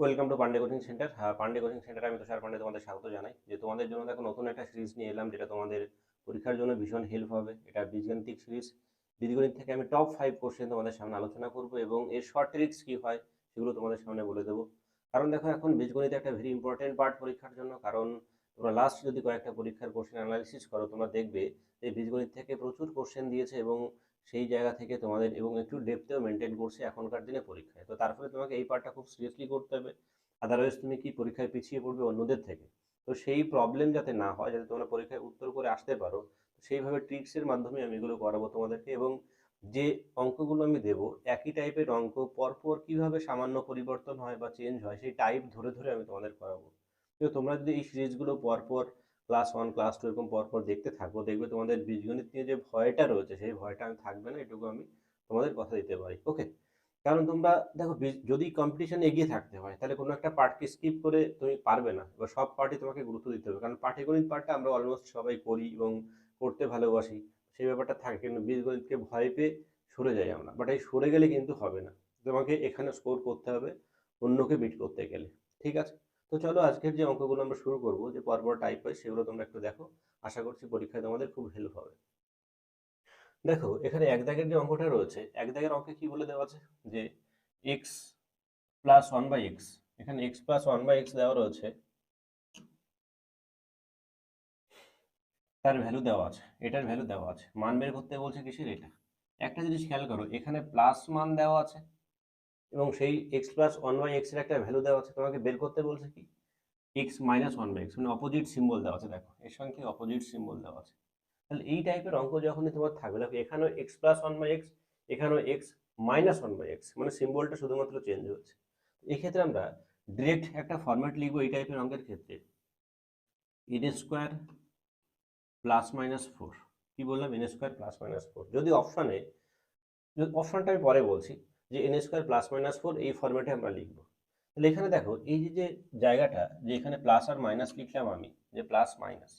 Welcome to Pandey coaching centre Pandey coaching সেন্টারে আমি তুষার পান্ডে তোমাদের স্বাগত জানাই। যে তোমাদের জন্য দেখো নতুন একটা সিরিজ নিয়ে এলাম, যেটা তোমাদের পরীক্ষার জন্য ভীষণ হেল্প হবে। এটা বীজগণিতিক সিরিজ বীজগণিত থেকে আমি টপ ফাইভ কোশ্চেন তোমাদের সামনে আলোচনা করব এবং এর শর্ট ট্রিক্স কী হয় সেগুলো তোমাদের সামনে বলে দেবো। কারণ দেখো এখন বীজগণিত একটা ভেরি ইম্পর্টেন্ট পার্ট পরীক্ষার জন্য। কারণ তোমরা লাস্ট যদি কয়েকটা পরীক্ষার কোশ্চেন অ্যানালিসিস করো, তোমরা দেখবে যে বীজগণিত থেকে প্রচুর কোশ্চেন দিয়েছে এবং সেই জায়গা থেকে তোমাদের এবং একটু ডেপথেও মেনটেন করছে এখনকার দিনে পরীক্ষায়। তো তার ফলে তোমাকে এই পার্টটা খুব সিরিয়াসলি করতে হবে। আদারওয়াইজ তুমি কি পরীক্ষায় পিছিয়ে পড়বে অন্যদের থেকে? তো সেই প্রবলেম যাতে না হয়, যাতে তোমরা পরীক্ষায় উত্তর করে আসতে পারো সেইভাবে ট্রিক্সের মাধ্যমে আমি এগুলো করাবো তোমাদেরকে এবং যে অঙ্কগুলো আমি দেব, একই টাইপের অঙ্ক পরপর কীভাবে সামান্য পরিবর্তন হয় বা চেঞ্জ হয়, সেই টাইপ ধরে ধরে আমি তোমাদের করাবো। কিন্তু তোমরা যদি এই সিরিজগুলো পরপর ক্লাস ওয়ান ক্লাস টু এরকম পরপর দেখতে থাকব। দেখবে তোমাদের বীজগণিত নিয়ে যে ভয়টা রয়েছে, সেই ভয়টা আমি থাকবে না, এটুকু আমি তোমাদের কথা দিতে পারি ওকে কারণ তোমরা দেখো যদি কম্পিটিশনে এগিয়ে থাকতে হয়, তাহলে কোনো একটা পার্টকে স্কিপ করে তুমি পারবে না। বা সব পার্টি তোমাকে গুরুত্ব দিতে হবে, কারণ পাটিগণিত পার্টটা আমরা অলমোস্ট সবাই করি এবং করতে ভালোবাসি। সেই ব্যাপারটা থাকে, কিন্তু বীজগণিতকে ভয় পেয়ে সরে যাই আমরা। বাট এই সরে গেলে কিন্তু হবে না। তোমাকে এখানে স্কোর করতে হবে, অন্যকে বিট করতে গেলে, ঠিক আছে? তো চলো আজকের যে অঙ্কগুলো আমরা শুরু করব, যে পরপর টাইপ হয় সেগুলো তোমরা একটু দেখো। আশা করছি পরীক্ষায় তোমাদের খুব হেল্প হবে। দেখো, এখানে এক দাগের যে অঙ্কটা রয়েছে, এক দাগের অঙ্কে কি বলে দেওয়া আছে? যে x plus one by x এখানে x plus one by x দেওয়া রয়েছে, তার ভ্যালু দেওয়া আছে, এটার ভ্যালু দেওয়া আছে। মান বের করতে বলছে কিসের এটা? একটা জিনিস খেয়াল করো, এখানে প্লাস মান দেওয়া আছে এবং সেই এক্স প্লাস ওয়ান বাই এক্সের একটা ভ্যালু দেওয়া আছে, তোমাকে বের করতে বলছে কি? X minus one by x মানে অপোজিট সিম্বল দেওয়া আছে, দেখো। এর সঙ্গে অপোজিট সিম্বল দেওয়া আছে। তাহলে এই টাইপের অঙ্ক যখনই তোমার থাকবে, দেখো, এখানেও x plus one by x এখানেও x minus one by x মানে সিম্বলটা শুধুমাত্র চেঞ্জ হচ্ছে। এক্ষেত্রে আমরা ডিরেক্ট একটা ফরম্যাট লিখব এই টাইপের অঙ্কের ক্ষেত্রে। N square plus minus four কি বললাম? N square plus minus four যদি অপশানে অপশানটা আমি পরে বলছি যে n square plus minus four এই ফরম্যাটে আমরা লিখব। তাহলে এখানে দেখো, এই যে যে জায়গাটা যে এখানে প্লাস আর মাইনাস লিখলাম আমি, যে প্লাস মাইনাস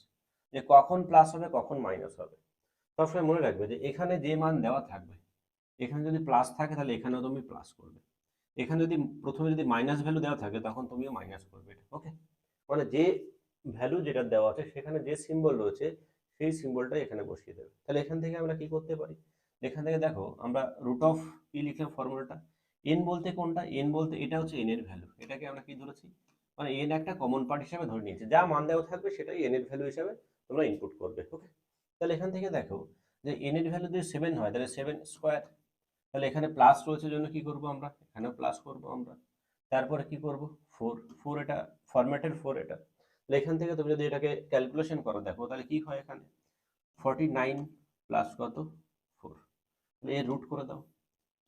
যে কখন প্লাস হবে, কখন মাইনাস হবে। সবসময় মনে রাখবে যে এখানে যে মান দেওয়া থাকবে, এখানে যদি প্লাস থাকে তাহলে এখানেও তুমি প্লাস করবে। এখানে যদি প্রথমে যদি মাইনাস ভ্যালু দেওয়া থাকে তখন তুমিও মাইনাস করবে এটা ওকে মানে যে ভ্যালু যেটা দেওয়া আছে সেখানে যে সিম্বল রয়েছে, সেই সিম্বলটাই এখানে বসিয়ে দেবে। তাহলে এখান থেকে আমরা কি করতে পারি? এখান থেকে দেখো, আমরা রুট অফ কি লিখলাম ফর্মুলাটা এন বলতে কোনটা? এন বলতে এটা হচ্ছে এন এর ভ্যালু এটাকে আমরা কি ধরেছি? মানে এন একটা কমন পার্ট হিসাবে ধরে নিয়েছি। যা মান দেওয়া থাকবে সেটাই এন এর ভ্যালু হিসাবে তোমরা ইনপুট করবে ওকে তাহলে এখান থেকে দেখো যে এন এর ভ্যালু যদি সেভেন হয়, তাহলে সেভেন স্কোয়ার তাহলে এখানে প্লাস রয়েছে জন্য কি করব আমরা? এখানেও প্লাস করব আমরা। তারপরে কি করব? ফোর ফোর এটা ফরম্যাটের ফোর এটা। তাহলে এখান থেকে তুমি যদি এটাকে ক্যালকুলেশন করো, দেখো তাহলে কি হয় এখানে? ফর্টি নাইন প্লাস কত? এর রুট করে দাও।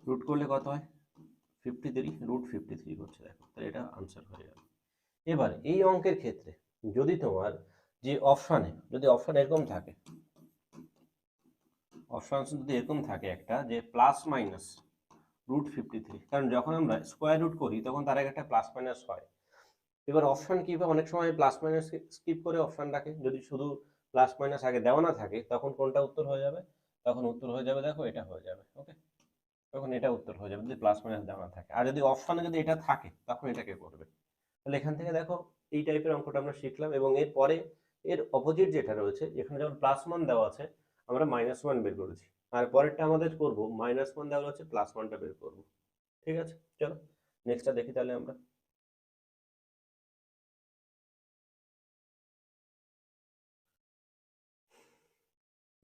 রুট করলে কত হয়? Fifty three root fifty three করছে দেখো, তাহলে এটা আনসার হয়ে যাবে। এবার এই অঙ্কের ক্ষেত্রে যদি তোমার যে অপশানে যদি অপশান এরকম থাকে অপশান যদি এরকম থাকে একটা যে plus minus root fifty three কারণ যখন আমরা স্কোয়ার রুট করি, তখন তার একটা প্লাস মাইনাস হয়। এবার অপশান কি হয়? অনেক সময় প্লাস মাইনাস স্কিপ করে অপশান রাখে। যদি শুধু প্লাস মাইনাস আগে দেওয়া না থাকে, তখন কোনটা উত্তর হয়ে যাবে? তখন উত্তর হয়ে যাবে, দেখো এটা হয়ে যাবে ওকে তখন এটা উত্তর হয়ে যাবে, যদি প্লাস মাইনাস দেওয়া থাকে। আর যদি অপশানে যদি এটা থাকে, তখন এটাকে করবে? তাহলে এখান থেকে দেখো, এই টাইপের অঙ্কটা আমরা শিখলাম এবং এর পরে এর অপোজিট যেটা রয়েছে এখানে যেমন প্লাস ওয়ান দেওয়া আছে, আমরা মাইনাস ওয়ান বের করেছি। আর পরেরটা আমাদের করব মাইনাস ওয়ান দেওয়া আছে প্লাস ওয়ানটা বের করব। ঠিক আছে? চলো নেক্সটটা দেখি তাহলে আমরা।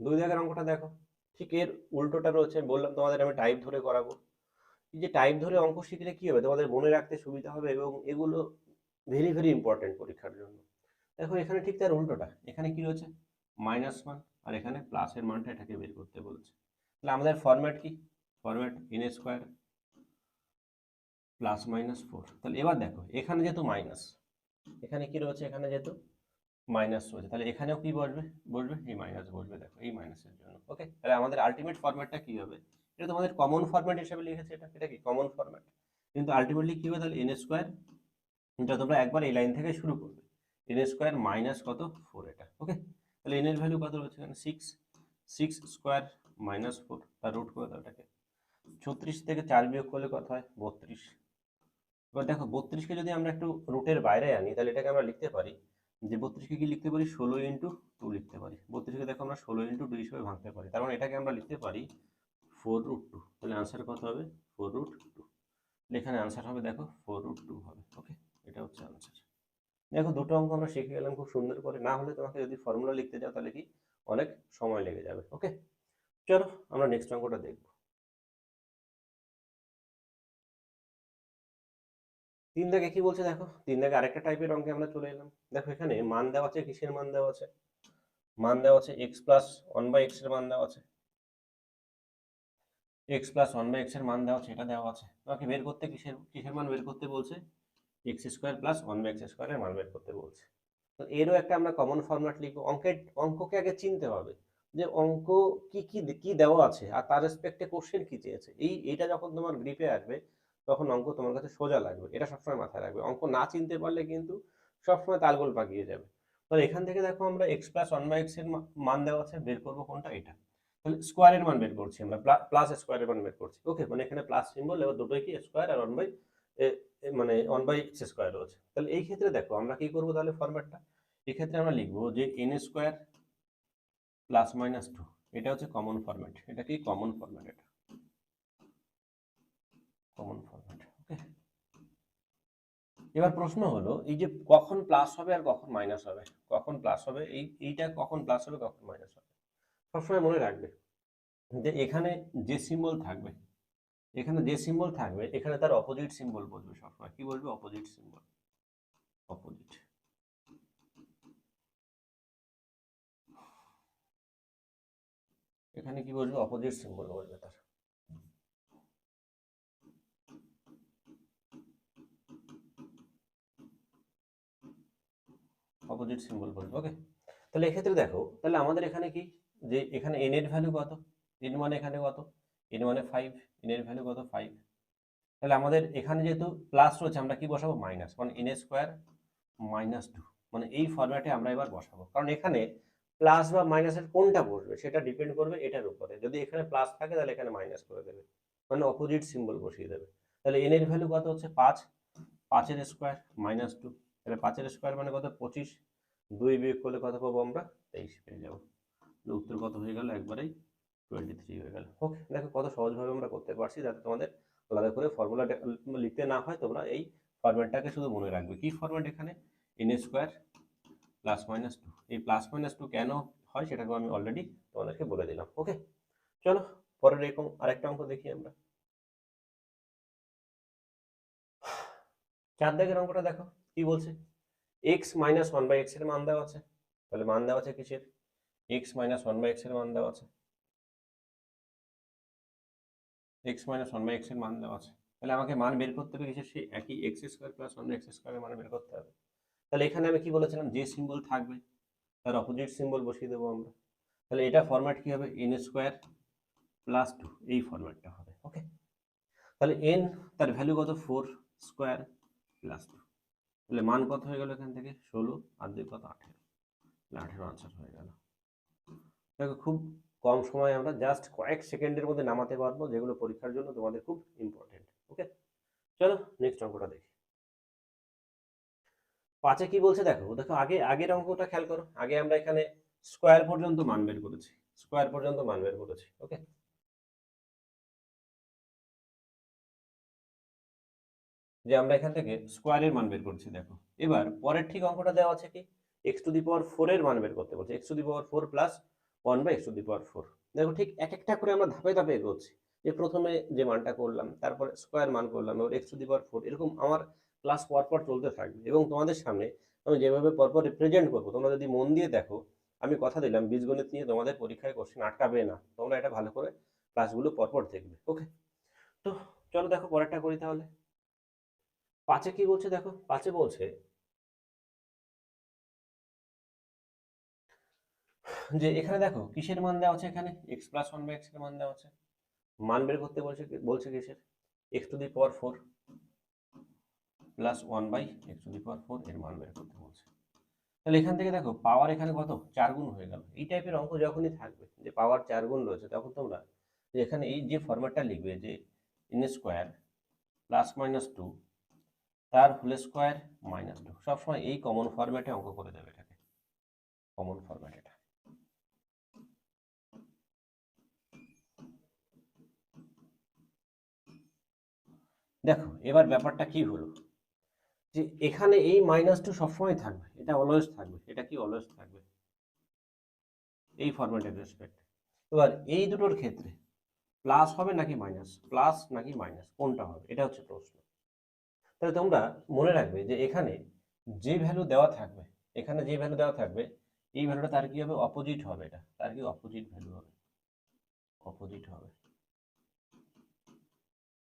দুই দাগের অঙ্কটা দেখো। ঠিক এর উল্টোটা রয়েছে, আমি বললাম তোমাদের আমি টাইপ ধরে করাবো। এই যে টাইপ ধরে অঙ্ক শিখলে কি হবে? তোমাদের মনে রাখতে সুবিধা হবে এবং এগুলো ভেরি ভেরি ইম্পর্টেন্ট পরীক্ষার জন্য। দেখো, এখানে ঠিক তার উল্টোটা। এখানে কি রয়েছে? মাইনাস ওয়ান আর এখানে প্লাসের মানটা এটাকে বের করতে বলছে। তাহলে আমাদের ফরম্যাট কি? Format n square plus minus four তাহলে এবার দেখো, এখানে যেহেতু মাইনাস এখানে কি রয়েছে? এখানে যেহেতু মাইনাস রয়েছে তাহলে এখানেও কি বসবে? বসবে? এই মাইনাস বসবে, দেখো, এই মাইনাসের জন্য। ওকে তাহলে আমাদের আলটিমেট ফরম্যাটটা কি হবে? এটা তোমাদের কমন ফরম্যাট হিসেবে লিখেছে এটা। এটা কি? কমন ফরম্যাট কিন্তু আলটিমেটলি কি হবে? তাহলে এন স্কোয়ার এটা তোমরা একবার এই লাইন থেকে শুরু করবে। এন স্কোয়ার মাইনাস কত? ফোর এটা। ওকে তাহলে এন এর ভ্যালু কত রয়েছে এখানে? Six six square minus four তার রুট করে দাও এটাকে। ছত্রিশ থেকে চার বিয়োগ করলে কত হয়? বত্রিশ। এবার দেখো, বত্রিশকে যদি আমরা একটু রুটের বাইরে আনি, তাহলে এটাকে আমরা লিখতে পারি যে বত্রিশকে কি লিখতে পারি? ষোলো ইন্টু টু লিখতে পারি। বত্রিশকে দেখো আমরা ষোলো ইন্টু টু হিসেবে ভাঙতে পারি। তার মানে এটাকে আমরা লিখতে পারি ফোর রুট টু। তাহলে আনসার কত হবে? Four root two. এখানে আনসার হবে দেখো, ফোর রুট টু হবে। ওকে? এটা হচ্ছে আনসার দেখো, দুটো অঙ্ক আমরা শিখে গেলাম, খুব সুন্দর করে। না হলে তোমাকে যদি ফর্মুলা লিখতে যাও, তাহলে কি? অনেক সময় লেগে যাবে। ওকে? চলো, আমরা নেক্সট অঙ্কটা দেখব। তিন দাগে কি বলছে দেখো? তিন দাগে আরেকটা টাইপের অঙ্কে আমরা চলে এলাম। দেখো এখানে মান দেওয়া আছে, কিসের মান দেওয়া আছে? মান দেওয়া আছে এক্স প্লাস ওয়ান বাই এক্সের মান দেওয়া আছে। এক্স প্লাস ওয়ান বাই এক্সের মান দেওয়া আছে, এটা দেওয়া আছে। তোমাকে বের করতে কিসের কিসের মান বের করতে বলছে? X square plus one by x স্কোয়ারের মান বের করতে বলছে। তো এরও একটা আমরা কমন ফর্ম্যাট লিখব। অঙ্কের, অঙ্ককে আগে চিনতে হবে যে অঙ্ক কি কি কি দেওয়া আছে আর তার রেসপেক্টে কোশ্চেন কি চেয়েছে। এই এটা যখন তোমার গ্রিপে আসবে তখন অঙ্ক তোমার কাছে সোজা লাগবে। এটা সবসময় মাথায় রাখবে। অঙ্ক না চিনতে পারলে কিন্তু সবসময় তালগোল পাকিয়ে যাবে। তাহলে এখান থেকে দেখো আমরা এক্স প্লাস ওয়ান বাই এক্সের মান দেওয়া আছে, বের করব কোনটা? এটা। তাহলে স্কোয়ারের মান বের করছি আমরা প্লাস স্কোয়ারের মান বের করছি। ওকে মানে এখানে প্লাস সিম্বল এবার দুটোই কি স্কোয়ার আর ওয়ান বাই মানে ওয়ান বাই এক্স স্কোয়ার রয়েছে। তাহলে এই ক্ষেত্রে দেখো আমরা কি করব তাহলে ফরম্যাটটা এক্ষেত্রে আমরা লিখব যে n square plus minus two এটা হচ্ছে কমন ফরম্যাট এটা কি কমন ফরম্যাট এটা? কমন ফরম্যাট ওকে এবার প্রশ্ন হলো, এই যে কখন প্লাস হবে আর কখন মাইনাস হবে? কখন প্লাস হবে? এই, এইটা কখন প্লাস হবে, কখন মাইনাস হবে? সবসময় মনে রাখবে যে এখানে যে সিম্বল থাকবে, এখানে যে সিম্বল থাকবে, এখানে তার অপোজিট সিম্বল বলবে সবসময়। কি বলবে অপোজিট সিম্বল অপোজিট এখানে কি বলবে অপোজিট সিম্বল বলবে তার। অপোজিট সিম্বল বলবে ওকে তাহলে এক্ষেত্রে দেখো, তাহলে আমাদের এখানে কি? যে এখানে এন এর ভ্যালু কত? এন মানে এখানে কত? এন মানে ফাইভ এন এর ভ্যালু কত? ফাইভ তাহলে আমাদের এখানে যেহেতু প্লাস রয়েছে, আমরা কি বসাবো? মাইনাস মানে এন স্কোয়ার মাইনাস টু মানে এই ফরম্যাটে আমরা এবার বসাবো। কারণ এখানে প্লাস বা মাইনাসের কোনটা বসবে, সেটা ডিপেন্ড করবে এটার উপরে। যদি এখানে প্লাস থাকে, তাহলে এখানে মাইনাস করে দেবে। মানে অপোজিট সিম্বল বসিয়ে দেবে। তাহলে এন এর ভ্যালু কত হচ্ছে? পাঁচ। পাঁচের স্কোয়ার মাইনাস টু তাহলে পাঁচের স্কোয়ার মানে কত? পঁচিশ। দুই বিয়োগ করলে কত পাবো আমরা? তেইশ পেয়ে যাব। উত্তর কত হয়ে গেল? একবারেই টোয়েন্টি থ্রি হয়ে গেল। ওকে দেখো কত সহজভাবে আমরা করতে পারছি। যাতে তোমাদের আলাদা করে ফর্মুলাটা লিখতে না হয়, তোমরা এই ফরম্যাটটাকে শুধু মনে রাখবে। কি ফরম্যাট এখানে? N square plus minus two এই প্লাস মাইনাস টু কেন হয় সেটাকে আমি অলরেডি তোমাদেরকে বলে দিলাম। ওকে চলো পরের এরকম আরেকটা অঙ্ক দেখি আমরা। চার দাগের অঙ্কটা দেখো। কি বলছে? এক্স মাইনাস ওয়ান বাই এক্সের মান দেওয়া আছে। তাহলে মান দেওয়া আছে কিসের? এক্স মাইনাস ওয়ান বাই এক্সের মান দেওয়া আছে। এক্স মাইনাস ওয়ান বাই এক্সের মান দেওয়া আছে। তাহলে আমাকে মান বের করতে হবে কিসের? সেই একই x square plus one x স্কোয়ারের মান বের করতে হবে। তাহলে এখানে আমি কি বলেছিলাম? যে সিম্বল থাকবে, তার অপোজিট সিম্বল বসিয়ে দেবো আমরা। তাহলে এটা ফরম্যাট কি হবে? এন স্কোয়ার প্লাস টু এই ফরম্যাটটা হবে। ওকে তাহলে এন তার ভ্যালু কত? ফোর স্কোয়ার প্লাস টু তাহলে মান কত হয়ে গেল এখান থেকে? ষোলো। আর দুই কত? আঠেরো। তাহলে আঠেরো আনসার হয়ে গেল। দেখো, খুব কম সময়ে আমরা জাস্ট কয়েক সেকেন্ডের মধ্যে নামাতে পারব, যেগুলো পরীক্ষার জন্য তোমাদের খুব ইম্পর্টেন্ট ওকে চলো নেক্সট অঙ্কটা দেখি। পাঁচে কি বলছে দেখো দেখো, আগে, আগের অঙ্কটা খেয়াল করো। আগে আমরা এখানে স্কোয়ার পর্যন্ত মান বের করেছি। স্কোয়ার পর্যন্ত মান বের করেছি ওকে যে আমরা এখান থেকে স্কোয়ারের মান বের করছি, দেখো। এবার পরের ঠিক অঙ্কটা দেওয়া আছে কি? X to the power four এর মান বের করতে বলছে। X to the power four plus one by x to the power four দেখো ঠিক এক একটা করে আমরা ধাপে ধাপে এগোচ্ছি। যে প্রথমে যে মানটা করলাম, তারপরে স্কোয়ার মান করলাম এবার x to the power four এরকম আমার ক্লাস পরপর চলতে থাকবে এবং তোমাদের সামনে আমি যেভাবে পরপর রিপ্রেজেন্ট করব, তোমরা যদি মন দিয়ে দেখো, আমি কথা দিলাম, বীজগণিত নিয়ে তোমাদের পরীক্ষায় কোশ্চেন আটকাবে না। তোমরা এটা ভালো করে ক্লাসগুলো পরপর দেখবে ওকে তো চলো দেখো পরেরটা করি তাহলে। পাঁচে কি বলছে দেখো? পাঁচে বলছে, যে এখানে দেখো, কিসের মান দেওয়া আছে এখানে? এক্স প্লাস ওয়ান বাই এক্সের মান দেওয়া আছে। মান বের করতে বলছে বলছে কিসের? X to the power four plus one by x to the power four এর মান বের করতে বলছে। তাহলে এখান থেকে দেখো পাওয়ার এখানে কত? চার গুণ হয়ে গেল। এই টাইপের অঙ্ক যখনই থাকবে, যে পাওয়ার চার গুণ রয়েছে, তখন তোমরা যে এখানে এই যে ফরম্যাটটা লিখবে, যে n square plus minus two তার হোল স্কোয়ার মাইনাস টু সবসময় এই কমন ফরম্যাটে অঙ্ক করে দেবে এটাকে। কমন ফরম্যাট এটা। দেখো, এবার ব্যাপারটা কি হলো? যে এখানে এই মাইনাস টু সবসময় থাকবে, এটা অলওয়েজ থাকবে, এটা কি অলওয়েজ থাকবে? এই ফরম্যাটের রেসপেক্ট এবার এই দুটোর ক্ষেত্রে প্লাস হবে নাকি মাইনাস প্লাস নাকি মাইনাস কোনটা হবে? এটা হচ্ছে প্রশ্ন। তাহলে তোমরা মনে রাখবে যে এখানে যে ভ্যালু দেওয়া থাকবে, এখানে যে ভ্যালু দেওয়া থাকবে, এই ভ্যালুটা তার কি হবে? অপোজিট হবে এটা। তার কি অপোজিট ভ্যালু হবে? অপোজিট হবে।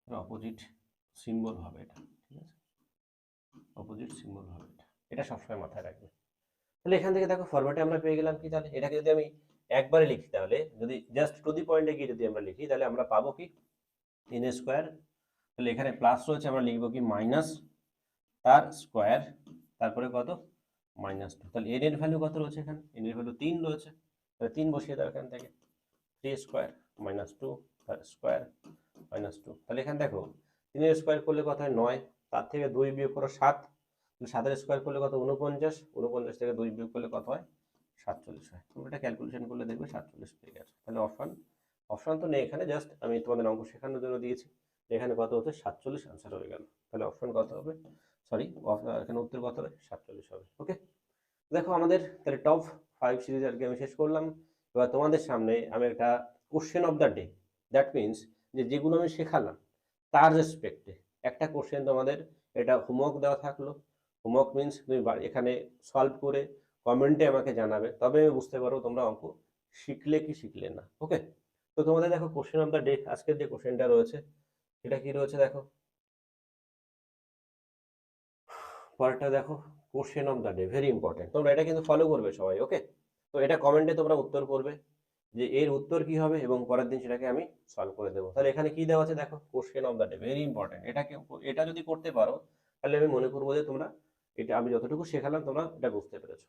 অপোজিট সিম্বল হবে এটা, ঠিক আছে? অপোজিট সিম্বল হবে এটা। এটা সবসময় মাথায় রাখবে। তাহলে এখান থেকে দেখো ফরম্যাটে আমরা পেয়ে গেলাম কি তাহলে? এটাকে যদি আমি একবারে লিখি তাহলে, যদি জাস্ট টু দি পয়েন্টে গিয়ে যদি আমরা লিখি, তাহলে আমরা পাবো কি? এন স্কোয়ার তাহলে এখানে প্লাস রয়েছে, আমরা লিখব কি মাইনাস তার স্কোয়ার তারপরে কত? মাইনাস টু তাহলে এন এর ভ্যালু কত রয়েছে এখানে? এন এর ভ্যালু তিন রয়েছে। তাহলে তিন বসিয়ে দাও এখান থেকে। থ্রি স্কোয়ার মাইনাস টু তার স্কোয়ার মাইনাস টু তাহলে এখানে দেখো, তিনের স্কোয়ার করলে কত হয়? নয়। তার থেকে দুই বিয়োগ করো সাত। সাতের স্কোয়ার করলে কত? উনপঞ্চাশ উনপঞ্চাশ থেকে দুই বিয়োগ করলে কত হয়? সাতচল্লিশ হয়। তুমি এটা ক্যালকুলেশন করলে দেখবে সাতচল্লিশ পেয়ে গেছো। তাহলে অপশান অপশান তো নেই এখানে জাস্ট আমি তোমাদের অঙ্ক শেখানোর জন্য দিয়েছি। এখানে কত হচ্ছে? সাতচল্লিশ আনসার হয়ে গেল। তাহলে অপশন কত হবে? সরি এখানে উত্তর কত হবে? সাতচল্লিশ হবে ওকে দেখো আমাদের তাহলে টপ ফাইভ সিরিজ আজকে আমি শেষ করলাম। এবার তোমাদের সামনে আমি একটা question of the day that means যে যেগুলো আমি শেখালাম, তার রেসপেক্টে একটা কোশ্চেন তোমাদের, এটা হোমওয়ার্ক দেওয়া থাকল। হোমওয়ার্ক মিনস তুমি এখানে সলভ করে কমেন্টে আমাকে জানাবে। তবে আমি বুঝতে পারব তোমরা অঙ্ক শিখলে কি শিখলে না ওকে তো তোমাদের দেখো কোশ্চেন অফ দ্য ডে আজকের যে কোশ্চেনটা রয়েছে এটা কি রয়েছে দেখো? পরেরটা দেখো question of the day very important তোমরা এটা কিন্তু ফলো করবে সবাই ওকে তো এটা কমেন্টে তোমরা উত্তর করবে যে এর উত্তর কি হবে এবং পরের দিন সেটাকে আমি সলভ করে দেবো। তাহলে এখানে কি দেওয়া আছে দেখো? Question of the day very important এটাকে এটা যদি করতে পারো, তাহলে আমি মনে করব যে তোমরা এটা আমি যতটুকু শেখালাম তোমরা এটা বুঝতে পেরেছ।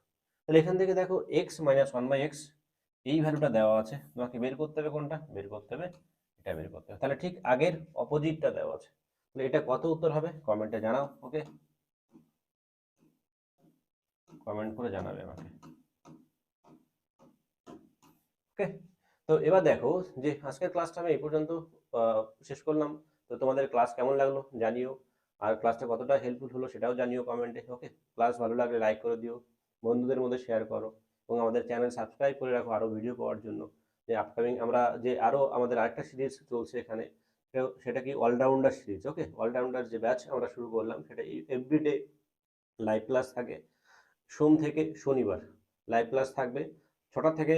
তাহলে এখান থেকে দেখো x minus one by x এই ভ্যালুটা দেওয়া আছে। তোমাকে বের করতে হবে কোনটা? বের করতে হবে এটা বের করতে হবে। তাহলে ঠিক আগের অপোজিটটা দেওয়া আছে। তাহলে এটা কত উত্তর হবে? কমেন্টে জানাও ওকে কমেন্ট করে জানাবে আমাকে। ওকে তো এবার দেখো যে আজকের ক্লাসটা আমি এই পর্যন্ত শেষ করলাম। তো তোমাদের ক্লাস কেমন লাগল জানিও। আর ক্লাসটা কতটা হেল্পফুল হলো সেটাও জানিও কমেন্টে ওকে ক্লাস ভালো লাগলে লাইক করে দিও। বন্ধুদের মধ্যে শেয়ার করো। এবং আমাদের চ্যানেল সাবস্ক্রাইব করে রাখো আরও ভিডিও পাওয়ার জন্য। যে আপকামিং আমরা যে আরও আমাদের আরেকটা সিরিজ চলছে এখানে সেটা- কি অলরাউন্ডার সিরিজ ওকে অলরাউন্ডার যে ব্যাচ আমরা শুরু করলাম, সেটা এভরিডে লাইভ ক্লাস থাকে। সোম থেকে শনিবার লাইভ ক্লাস থাকবে ছটা থেকে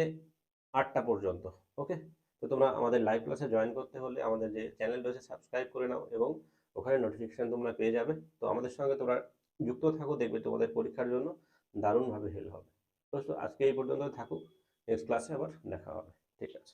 আটটা পর্যন্ত ওকে তো তোমরা আমাদের লাইভ ক্লাসে জয়েন করতে হলে আমাদের যে চ্যানেল রয়েছে সাবস্ক্রাইব করে নাও এবং ওখানে নোটিফিকেশান তোমরা পেয়ে যাবে। তো আমাদের সঙ্গে তোমরা যুক্ত থাকো, দেখবে তোমাদের পরীক্ষার জন্য দারুণভাবে হেল্প হবে। তো আজকে এই পর্যন্ত থাকুক নেক্সট ক্লাসে আবার দেখা হবে। ঠিক আছে